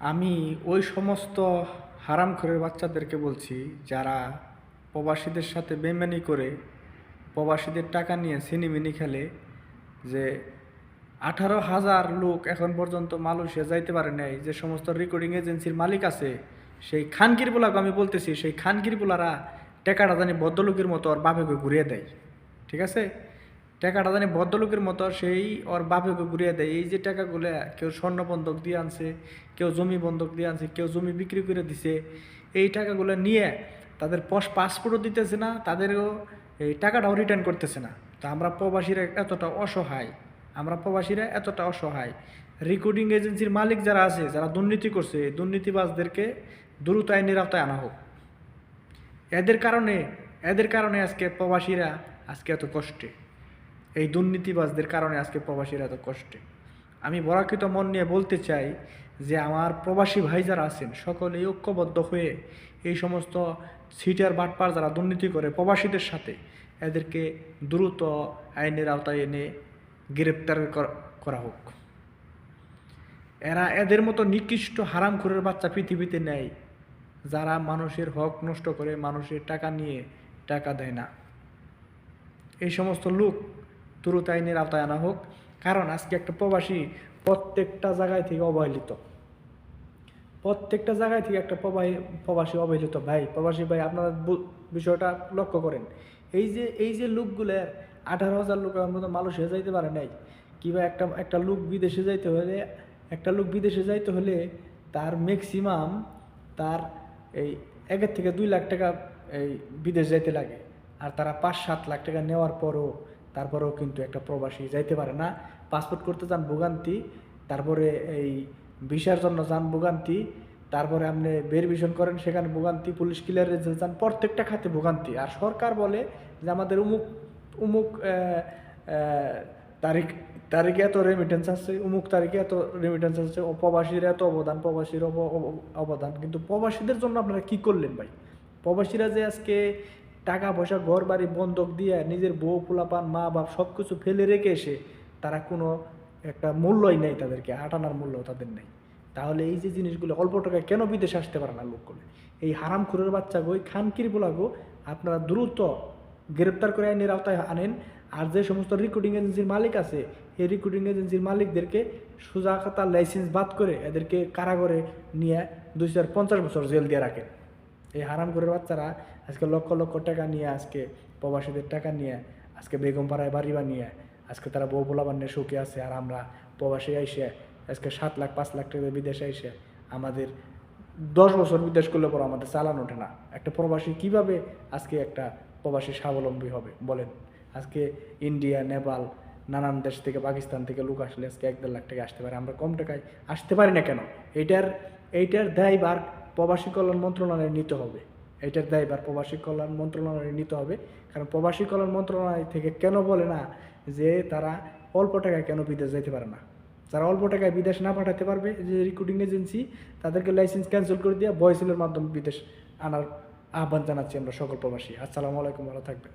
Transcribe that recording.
আমি ওই সমস্ত হারামখোরের বাচ্চাদেরকে বলছি যারা প্রবাসীদের সাথে বেমানি করে প্রবাসীদের টাকা নিয়ে সিনেমিনি খেলে যে আঠারো হাজার লোক এখন পর্যন্ত মালয়েশিয়া যাইতে পারে নাই, যে সমস্ত রেকর্ডিং এজেন্সির মালিক আছে, সেই খানকির পোলাকে আমি বলতেছি, সেই খানকির পোলারা টাকাটা জানি বদ্ধলোকের মতো ওর বাপেকে ঘুরিয়ে দেয়, ঠিক আছে? টাকাটা জানি ভদ্রলোকের মতো, সেই ওর বাপেকে ঘুরিয়ে দেয়। এই যে টাকাগুলো কেউ স্বর্ণ বন্ধক দিয়ে আনছে, কেউ জমি বন্ধক দিয়ে আনছে, কেউ জমি বিক্রি করে দিছে, এই টাকাগুলো নিয়ে তাদের পস পাসপোর্টও দিতেছে না, তাদেরও এই টাকাটাও রিটার্ন করতেছে না। তো আমরা প্রবাসীরা এতটা অসহায়, আমরা প্রবাসীরা এতটা অসহায়। রেকর্ডিং এজেন্সির মালিক যারা আছে, যারা দুর্নীতি করছে, এই দুর্নীতিবাজদেরকে দ্রুত আইনের আওতায় আনা হোক। এদের কারণে এদের কারণে আজকে প্রবাসীরা আজকে এত কষ্টে। এই দুর্নীতিবাজদের কারণে আজকে প্রবাসীরা এত কষ্টে। আমি বরাকৃত মন নিয়ে বলতে চাই যে আমার প্রবাসী ভাই যারা আছেন সকলে ঐক্যবদ্ধ হয়ে এই সমস্ত সিটার বাটপার যারা দুর্নীতি করে প্রবাসীদের সাথে এদেরকে দ্রুত আইনের আওতায় এনে গ্রেপ্তার করা হোক। এরা এদের মতো নিকৃষ্ট হারামখোরের বাচ্চা পৃথিবীতে নেয় যারা মানুষের হক নষ্ট করে মানুষের টাকা নিয়ে টাকা দেয় না। এই সমস্ত লোক দ্রুত আইনের আওতায় আনা হোক। কারণ আজকে একটা প্রবাসী প্রত্যেকটা জায়গায় থেকে অবহেলিত। প্রত্যেকটা জায়গায় থেকে একটা প্রবাহী, প্রবাসী অবহেলিত। ভাই, প্রবাসী ভাই, আপনারা বিষয়টা লক্ষ্য করেন। এই যে এই যে লোকগুলোর আঠারো হাজার লোক মতো পর্যন্ত মালয়েশিয়া যাইতে পারে নাই, কিংবা একটা একটা লোক বিদেশে যাইতে হলে, একটা লোক বিদেশে যাইতে হলে তার ম্যাক্সিমাম তার এই একের থেকে দুই লাখ টাকা এই বিদেশ যাইতে লাগে। আর তারা পাঁচ সাত লাখ টাকা নেওয়ার পরও তারপরেও কিন্তু একটা প্রবাসী যাইতে পারে না। পাসপোর্ট করতে যান ভোগান্তি, তারপরে এই ভিসার জন্য যান ভোগান্তি, তারপরে আপনি ভেরিফিকেশন করেন, সেখানে ভোগান্তি, পুলিশ ক্লিয়ারেন্সে যান, প্রত্যেকটা খাতে ভোগান্তি। আর সরকার বলে যে আমাদের উমুক উমুক তারিখ, তারিখে এত রেমিটেন্স আছে উমুক তারিখে এত রেমিটেন্স আছে ও প্রবাসীর এত অবদান, প্রবাসীর অব- অব- অবদান। কিন্তু প্রবাসীদের জন্য আপনারা কি করলেন ভাই? প্রবাসীরা যে আজকে টাকা পয়সা ঘর বাড়ি বন্ধক দিয়ে নিজের বউ, পোলাপান, মা বাপ সব কিছু ফেলে রেখে এসে তারা কোনো একটা মূল্যই নেই তাদেরকে, আটানার মূল্য তাদের নেই। তাহলে এই যে জিনিসগুলো অল্প টাকায় কেন বিদেশে আসতে পারে না লোকগুলো এই হারাম খুরের বাচ্চা গো, এই খানকির বলাগো আপনারা দ্রুত গ্রেপ্তার করে আইনের আওতায় আনেন। আর যে সমস্ত রেকর্ডিং এজেন্সির মালিক আছে, এই রেকর্ডিং এজেন্সির মালিকদেরকে সোজা খাতা লাইসেন্স বাদ করে এদেরকে কারাগারে নিয়ে দুইশো পঞ্চাশ বছর জেল দিয়ে রাখেন। এই হারাম করে বাচ্চারা আজকে লক্ষ লক্ষ টাকা নিয়ে, আজকে প্রবাসীদের টাকা নিয়ে, আজকে বেগম পাড়ায় বাড়ি বানিয়ে, আজকে তারা বউ পোলা বানিয়ে সুখে আছে আর আমরা প্রবাসী আইসে, আজকে সাত লাখ, পাঁচ লাখ টাকা বিদেশে আইসে, আমাদের দশ বছর বিদেশ করলে পর আমাদের চালান ওঠে না। একটা প্রবাসী কীভাবে আজকে একটা প্রবাসী স্বাবলম্বী হবে, বলেন? আজকে ইন্ডিয়া, নেপাল, নানান দেশ থেকে, পাকিস্তান থেকে লোক আসলে আজকে এক দেড় লাখ টাকা আসতে পারে। আমরা কম টাকায় আসতে পারি না কেন? এইটার এইটার দায়ভার প্রবাসী কল্যাণ মন্ত্রণালয়ে নিতে হবে। এইটার এবার প্রবাসী কল্যাণ মন্ত্রণালয়ে নিতে হবে। কারণ প্রবাসী কল্যাণ মন্ত্রণালয় থেকে কেন বলে না যে তারা অল্প টাকায় কেন বিদেশ যেতে পারে না? যারা অল্প টাকায় বিদেশ না পাঠাতে পারবে, যে রিক্রুটিং এজেন্সি তাদেরকে লাইসেন্স ক্যান্সেল করে দিয়ে বয়সেলের মাধ্যমে বিদেশ আনার আহ্বান জানাচ্ছি আমরা সকল প্রবাসী। আসসালামু আলাইকুম, ভালো থাকবেন।